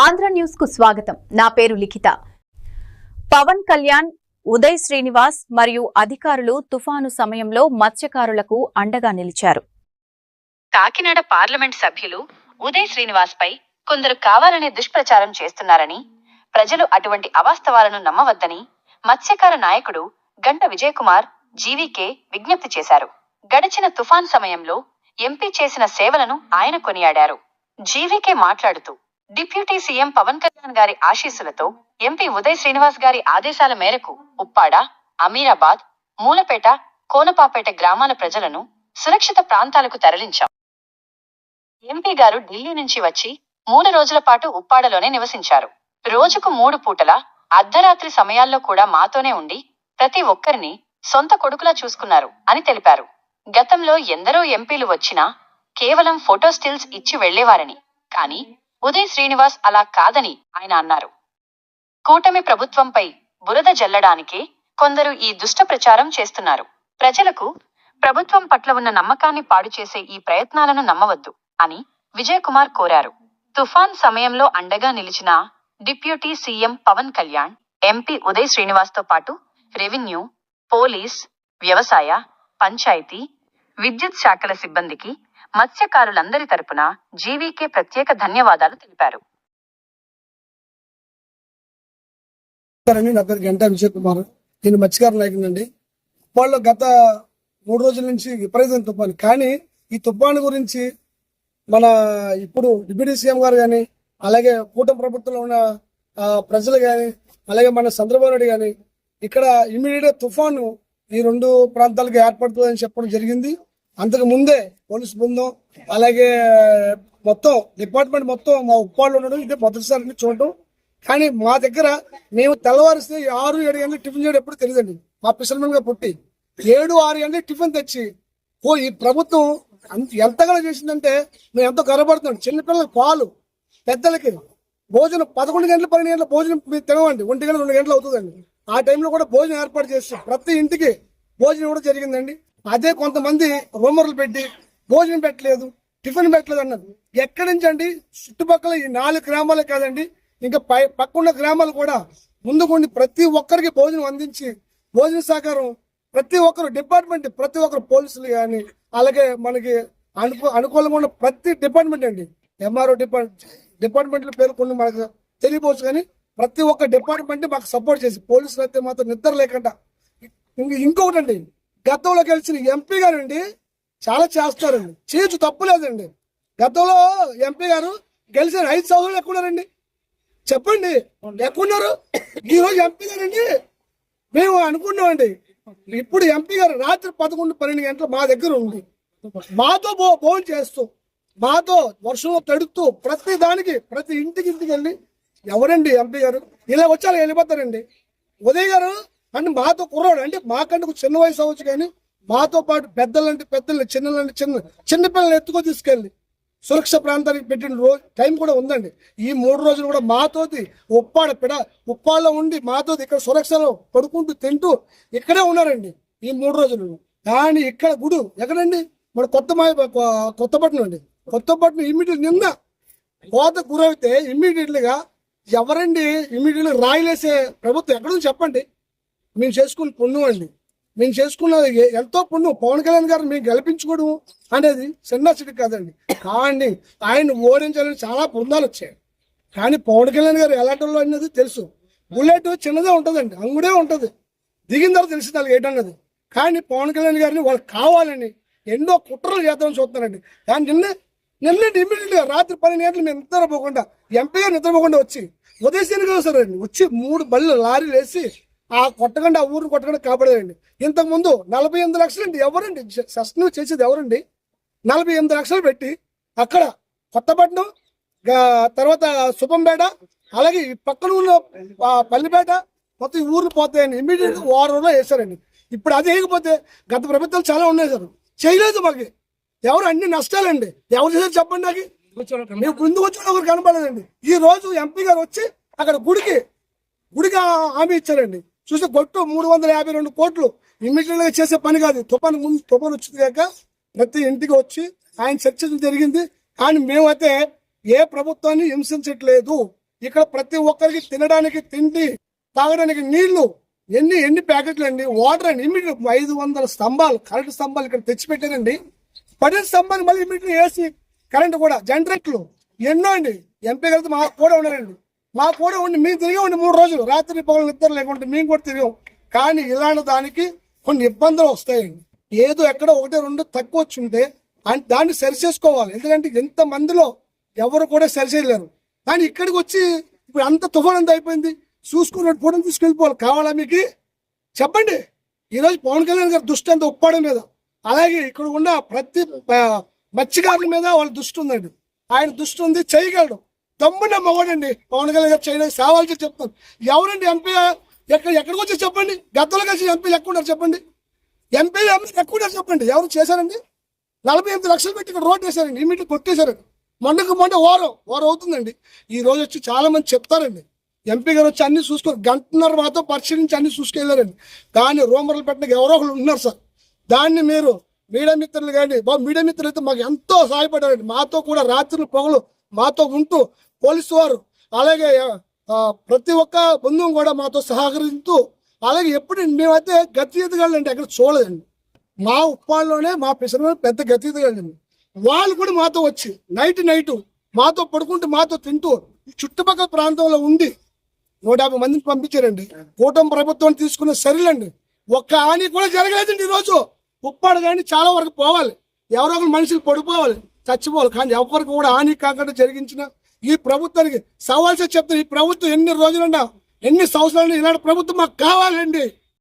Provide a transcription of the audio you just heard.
ఆంధ్ర న్యూస్కు స్వాగతం. నా పేరు లిఖిత. పవన్ కళ్యాణ్ ఉదయ్ శ్రీనివాస్ మరియు అధికారులు తుఫాను సమయంలో మత్స్యకారులకు అండగా నిలిచారు. కాకినాడ పార్లమెంట్ సభ్యులు ఉదయ్ శ్రీనివాస్ పై కొందరు కావాలనే దుష్ప్రచారం చేస్తున్నారని ప్రజలు అటువంటి అవాస్తవాలను నమ్మవద్దని మత్స్యకార నాయకుడు గంట విజయకుమార్ జీవీకే విజ్ఞప్తి చేశారు. గడిచిన తుఫాన్ సమయంలో ఎంపీ చేసిన సేవలను ఆయన కొనియాడారు. జీవీకే మాట్లాడుతూ డిప్యూటీ సీఎం పవన్ కళ్యాణ్ గారి ఆశీస్సులతో ఎంపీ ఉదయ్ శ్రీనివాస్ గారి ఆదేశాల మేరకు ఉప్పాడ అమీరాబాద్ మూలపేట కోనపాపేట గ్రామాల ప్రజలను సురక్షిత ప్రాంతాలకు తరలించాం. ఎంపీ గారు ఢిల్లీ నుంచి వచ్చి మూడు రోజుల పాటు ఉప్పాడలోనే నివసించారు. రోజుకు మూడు పూటల అర్ధరాత్రి సమయాల్లో కూడా మాతోనే ఉండి ప్రతి ఒక్కరిని సొంత కొడుకులా చూసుకున్నారు అని తెలిపారు. గతంలో ఎందరో ఎంపీలు వచ్చినా కేవలం ఫోటో స్టిల్స్ ఇచ్చి వెళ్ళేవారని కానీ ఉదయ్ శ్రీనివాస్ అలా కాదని ఆయన అన్నారు. కూటమి ప్రభుత్వంపై బురద జల్లడానికే కొందరు ఈ దుష్ట ప్రచారం చేస్తున్నారు. ప్రజలకు ప్రభుత్వం పట్ల ఉన్న నమ్మకాన్ని పాడు చేసే ఈ ప్రయత్నాలను నమ్మవద్దు అని విజయ్ కుమార్ కోరారు. తుఫాన్ సమయంలో అండగా నిలిచిన deputy CM Pawan Kalyan MP Uday శ్రీనివాస్తో పాటు రెవెన్యూ పోలీస్ వ్యవసాయ పంచాయతీ విద్యుత్ శాఖల సిబ్బందికి మత్స్యకారులందరి తరపున జీవీకే ప్రత్యేక ధన్యవాదాలు తెలిపారు. నా పేరు గంటా విజయ్ కుమార్ నేను మత్స్యకార నాయకునండి వాళ్ళు గత మూడు రోజుల నుంచి విపరీతం తుఫాను. కానీ ఈ తుఫాను గురించి మన ఇప్పుడు డిప్యూటీ సీఎం గారు కానీ అలాగే కూటమి ప్రభుత్వంలో ఉన్న ప్రజలు కానీ అలాగే మన చంద్రబాబు నాయుడు కానీ ఇక్కడ ఇమీడియట్ తుఫాను ఈ రెండు ప్రాంతాలకు ఏర్పడుతుందని చెప్పడం జరిగింది. అంతకు ముందే పోలీస్ బృందం అలాగే మొత్తం డిపార్ట్మెంట్ మొత్తం మా ఉప్పాళ్ళు ఉండడం ఇదే మొదటిసారి చూడటం. కానీ మా దగ్గర మేము తెల్లవారిస్తే ఆరు ఏడు గంటలు టిఫిన్ చేయడం ఎప్పుడు తెలియదండి. మా ఫిషర్మెన్గా పుట్టి ఏడు ఆరు గంటలు టిఫిన్ తెచ్చి ఓ ఈ ప్రభుత్వం అంత- ఎంతగానో చేసిందంటే మేము ఎంతో గర్వపడుతున్నాం. చిన్నపిల్లలకి పాలు పెద్దలకి భోజనం పదకొండు గంటల పన్నెండు గంటల భోజనం మీరు తినవండి. ఒంటి గంటల రెండు గంటలు అవుతుందండి. ఆ టైంలో కూడా భోజనం ఏర్పాటు చేసి ప్రతి ఇంటికి భోజనం కూడా జరిగిందండి. అదే కొంతమంది రూమర్లు పెట్టి భోజనం పెట్టలేదు టిఫిన్ పెట్టలేదు అన్నారు. ఎక్కడి నుంచి అండి? చుట్టుపక్కల ఈ నాలుగు గ్రామాలే కాదండి ఇంకా పై పక్కన్న గ్రామాలు కూడా ముందుకుండి ప్రతి ఒక్కరికి భోజనం అందించి భోజన సహకారం ప్రతి ఒక్కరు డిపార్ట్మెంట్ ప్రతి ఒక్కరు పోలీసులు కానీ అలాగే మనకి అనుకూ అనుకూలంగా ఉన్న ప్రతి డిపార్ట్మెంట్ అండి. ఎంఆర్ఓ డిపార్ట్ డిపార్ట్మెంట్ల పేరు కొన్ని మనకు తెలియపోవచ్చు కానీ ప్రతి ఒక్క డిపార్ట్మెంట్ మాకు సపోర్ట్ చేసి పోలీసులు అయితే మాత్రం నిద్ర లేకుండా. ఇంకొకటండి ఇంకొకటి అండి గతంలో గెలిచిన ఎంపీ గారు అండి చాలా చేస్తారండి. చేయొచ్చు తప్పులేదండి గతంలో ఎంపీ గారు గెలిచిన ఐదు సంవత్సరాలు ఎక్కున్నారండి చెప్పండి ఎక్కున్నారు ఈరోజు ఎంపీ గారండి మేము అనుకున్నామండి. ఇప్పుడు ఎంపీ గారు రాత్రి పదకొండు పన్నెండు గంటలు మా దగ్గర ఉంది మాతో భో భోజనం చేస్తూ మాతో వర్షంలో తడుతూ ప్రతి దానికి ప్రతి ఇంటికి ఇంటికి వెళ్ళి ఎవరండి ఎంపీ గారు? ఇలా వచ్చారు వెళ్ళిపోతారండి. ఉదయ్ గారు అంటే మాతో కుర్రాడు అంటే మాకంటే చిన్న వయసు అవ్వచ్చు కానీ మాతో పాటు పెద్దలంటే పెద్దలు చిన్నలంటే చిన్న చిన్న ఎత్తుకో తీసుకెళ్ళి సురక్ష ప్రాంతానికి పెట్టిన రోజు టైం కూడా ఉందండి. ఈ మూడు రోజులు కూడా మాతోటి ఉప్పాడ పిడ ఉప్పాడలో ఉండి మాతోటి ఇక్కడ సురక్షలో పడుకుంటూ తింటూ ఇక్కడే ఉన్నారండి ఈ మూడు రోజులు. కానీ ఇక్కడ గుడు ఎక్కడండి? మన కొత్త మా కొత్తపట్నం అండి. కొత్తపట్నం ఇమ్మీడియట్ నిన్న కోత గురైతే ఇమ్మీడియట్లీగా ఎవరండి ఇమ్మీడియట్గా రాయలేసే ప్రభుత్వం ఎక్కడో చెప్పండి. మేము చేసుకున్న పుణ్యం అండి. మేము చేసుకున్నది ఎంతో పుణ్యం. పవన్ కళ్యాణ్ గారు మేము గెలిపించుకోవడం అనేది చిన్న చిటి కాదండి. కానీ ఆయన ఓడించాలని చాలా బృందాలు వచ్చాయి. కానీ పవన్ కళ్యాణ్ గారు ఎలాంటి వాళ్ళు అనేది తెలుసు. బుల్లెట్ చిన్నదే ఉంటుందండి. అంగుడే ఉంటుంది. దిగిన తర్వాత తెలిసి వాళ్ళకి ఏంటన్నది కానీ పవన్ కళ్యాణ్ గారిని వాళ్ళు కావాలని ఎన్నో కుట్రలు చేద్దామని చూస్తానండి కానీ నిన్న నిన్న ఇమీడియట్గా రాత్రి పన్నెండు గంటలు మేము నిద్రపోకుండా ఎంపీగా నిద్రపోకుండా వచ్చి ఉదయసేన గారు సార్ అండి వచ్చి మూడు బళ్ళు లారీలు వేసి ఆ కొట్టకుండా ఆ ఊరిని కొట్టకుండా కాపాడేదండి ఇంతకుముందు నలభై ఎనిమిది లక్షలు అండి ఎవరండి సస్ను చేసేది ఎవరండి? నలభై ఎనిమిది లక్షలు పెట్టి అక్కడ కొత్తపట్నం తర్వాత శుభంపేట అలాగే ఈ పక్కన ఉన్న ఆ, పల్లిపేట మొత్తం ఈ ఊర్లు పోతాయని ఇమీడియట్గా వారంలో వేశారండి. ఇప్పుడు అది వేయకపోతే గత ప్రభుత్వాలు చాలా ఉన్నాయి సార్. చేయలేదు మాకు. ఎవరు అన్ని నష్టాలండి. ఎవరు చేశారు చెప్పండి నాకు. మేము ముందుకు వచ్చిన ఒకరు కనపడలేదండి. ఈ రోజు ఎంపీ గారు వచ్చి అక్కడ గుడికి గుడికి హామీ ఇచ్చారండి. చూస్తే గొట్టు మూడు వందల యాభై రెండు కోట్లు. ఇమ్మీడియట్గా చేసే పని కాదు. తుఫాను ముందు తుఫాను వచ్చింది కాక ప్రతి ఇంటికి వచ్చి ఆయన చర్చ జరిగింది. కానీ మేమైతే ఏ ప్రభుత్వాన్ని హింసించట్లేదు. ఇక్కడ ప్రతి ఒక్కరికి తినడానికి తిండి తాగడానికి నీళ్ళు ఎన్ని ఎన్ని ప్యాకెట్లు అండి? వాటర్ అండి. ఇమ్మీడియట్ ఐదు వందల స్తంభాలు కరెంటు స్తంభాలు ఇక్కడ తెచ్చిపెట్టారండి. పడిన స్తంభాలు మళ్ళీ ఇమీడియట్ వేసి కరెంటు కూడా జనరేటర్లు ఎన్నో అండి. ఎంపీ గారితో మా కూడా ఉన్నారండి. మా కూడా ఉండి మేము తిరిగామండి మూడు రోజులు. రాత్రి పగలు నిద్ర లేకుంటే మేము కూడా తిరిగాం. కానీ ఇలాంటి దానికి కొన్ని ఇబ్బందులు వస్తాయండి ఏదో ఎక్కడ ఒకటి రెండు తక్కువ వచ్చి ఉంటే దాన్ని సరి చేసుకోవాలి ఎందుకంటే ఎంత మందిలో ఎవరు కూడా సరి చేయలేరు కానీ ఇక్కడికి వచ్చి ఇప్పుడు అంత తుఫాన్ అంత అయిపోయింది. చూసుకున్నట్టు ఫోటో తీసుకెళ్ళిపోవాలి. కావాలా మీకు? చెప్పండి. ఈరోజు పవన్ కళ్యాణ్ గారి దృష్టి అంతా ఉప్పాడం మీద. అలాగే ఇక్కడ ఉన్న ప్రతి మత్స్యకారుల మీద వాళ్ళ దృష్టి ఉందండి. ఆయన దృష్టి ఉంది చేయగలడు. తమ్ముడే మగవాడండి పవన్ కళ్యాణ్ గారు చైనా సావాల్సి చెప్తాను ఎవరండి ఎంపీ? ఎక్కడ ఎక్కడికి వచ్చి చెప్పండి? గతంలో కలిసి ఎంపీలు ఎక్కువ ఉన్నారు చెప్పండి? ఎంపీలు ఎంపీ ఎక్కువ ఉన్నారు చెప్పండి? ఎవరు చేశారండి? నలభై ఎనిమిది లక్షలు పెట్టి ఇక్కడ రోడ్ వేశారండి. ఇమీడియట్ కొట్టేశారండి. మొన్నకు మొన్న వారం వారం అవుతుందండి. ఈ రోజు వచ్చి చాలా మంది చెప్తారండి. ఎంపీ గారు వచ్చి అన్ని చూసుకొని గంటన్నర మాతో పరిశీలించి అన్ని చూసుకెళ్ళారండి కానీ రూమర్లు పెట్టడానికి ఎవరో ఒకరు ఉన్నారు సార్. దాన్ని మీరు మీడియా మిత్రులు కానీ బాబు మీడియా మిత్రులు అయితే మాకు ఎంతో సహాయపడారండి మాతో కూడా రాత్రులు పొగలు మాతో ఉంటూ పోలీసు వారు అలాగే ప్రతి ఒక్క బంధువు కూడా మాతో సహకరిస్తూ అలాగే ఎప్పుడు మేమైతే గతి అంటే ఎక్కడ చూడలేదండి. మా ఉప్పాళ్ళలోనే మా పిసర పెద్ద గతి వాళ్ళు కూడా మాతో వచ్చి నైట్ నైట్ మాతో పడుకుంటూ మాతో తింటూ ఈ చుట్టుపక్కల ప్రాంతంలో ఉండి నూట యాభై మందిని పంపించారండి. కూటమి ప్రభుత్వం తీసుకున్న సరిలండి. ఒక్క హాని కూడా జరగలేదండి ఈరోజు. ఉప్పాడు కానీ చాలా వరకు పోవాలి. ఎవరో ఒకరు మనుషులు పడిపోవాలి. చచ్చిపోవాలి. కానీ ఎవరికి కూడా హాని కాకుండా జరిగించిన ఈ ప్రభుత్వానికి సవాల్సే చెప్తాను ఈ ప్రభుత్వం ఎన్ని రోజులున్నా ఎన్ని సంవత్సరాలు ఇలాంటి ప్రభుత్వం మాకు కావాలండి.